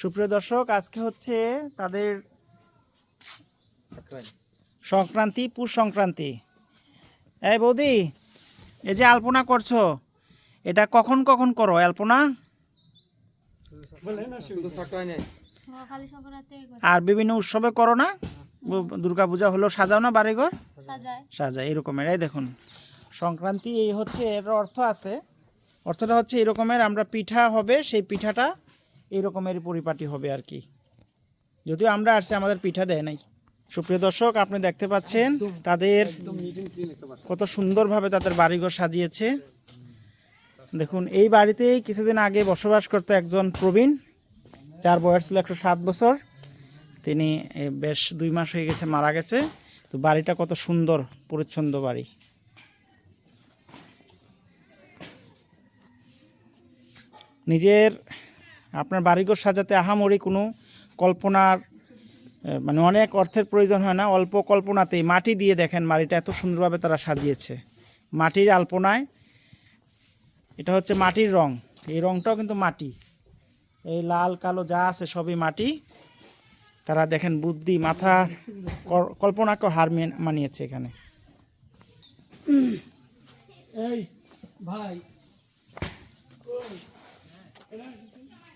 সুপ্রিয় দর্শক আজকে হচ্ছে তাদের সংক্রান্তি। পুষ সংক্রান্তি এই বৌদি এই যে আলপনা করছ এটা কখন কখন করো? আলপনা? আর বিভিন্ন উৎসবে করো না? দুর্গা পূজা হলো সাজাও না বাড়িঘর? সাজায়। সাজা এরকমের। এই দেখুন সংক্রান্তি এই হচ্ছে এর অর্থ আছে। অর্থটা হচ্ছে এরকমের আমরা পিঠা হবে সেই পিঠাটা এইরকমের পরিপাটি হবে আর কি। যদিও আমরা আসছে আমাদের পিঠা দেয় নাই। সুপ্রিয় দর্শক আপনি দেখতে পাচ্ছেন তাদের কত সুন্দরভাবে তাদের বাড়িঘর সাজিয়েছে। দেখুন এই বাড়িতেই কিছুদিন আগে বসবাস করতো একজন প্রবীণ যার বয়স ছিল একশো সাত বছর। তিনি বেশ দুই মাস হয়ে গেছে মারা গেছে। তো বাড়িটা কত সুন্দর পরিচ্ছন্ন বাড়ি। নিজের আপনার বাড়িঘর সাজাতে আহামরি কোনো কল্পনার মানে অনেক অর্থের প্রয়োজন হয় না, অল্প কল্পনাতেই মাটি দিয়ে দেখেন বাড়িটা এত সুন্দরভাবে তারা সাজিয়েছে। মাটির আলপনায়, এটা হচ্ছে মাটির রং, এই রংটাও কিন্তু মাটি। এই লাল, কালো যা আছে সবই মাটি। তারা দেখেন বুদ্ধি কর- কল্পনাকে হার মেন- মানিয়েছে এখানে। এই ভাই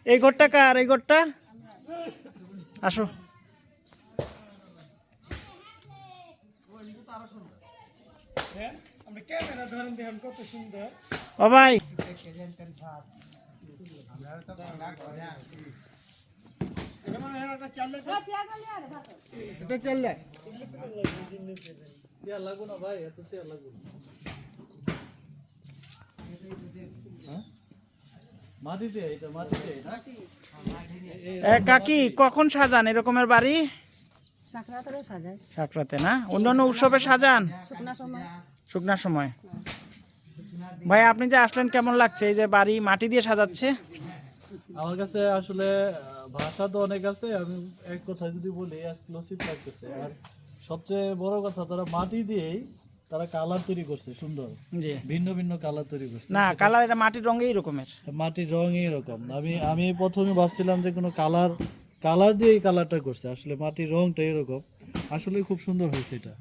এই ঘরটা কার? এই ঘরটা? আসো। ও ভাই। এটা মাটিতে না এ, কাকি কখন সাজান? এরকমের বাড়ি? সাকরাতে না? অন্যান্য উৎসবে সাজান? শুকনা সময়। শুকনার সময়। ভাই আপনি যে আসলেন কেমন লাগছে? এই যে বাড়ি মাটি দিয়ে সাজাচ্ছে? আমার কাছে আসলে ভাষা তো অনেক আছে। আমি এক কথা যদি বলি এক্সক্লুসিভ লাগতেছে। আর সবচেয়ে বড় কথা তারা মাটি দিয়েই তারা কালার তৈরি করছে সুন্দর। জি। ভিন্ন ভিন্ন কালার তৈরি করছে। না কালার এটা মাটির রঙে এরকমের। মাটির রং এরকম। আমি আমি প্রথমে ভাবছিলাম যে কোনো কালার কালার দিয়ে এই কালারটা করছে। আসলে মাটির রংটা এরকম। আসলে খুব সুন্দর হয়েছে এটা।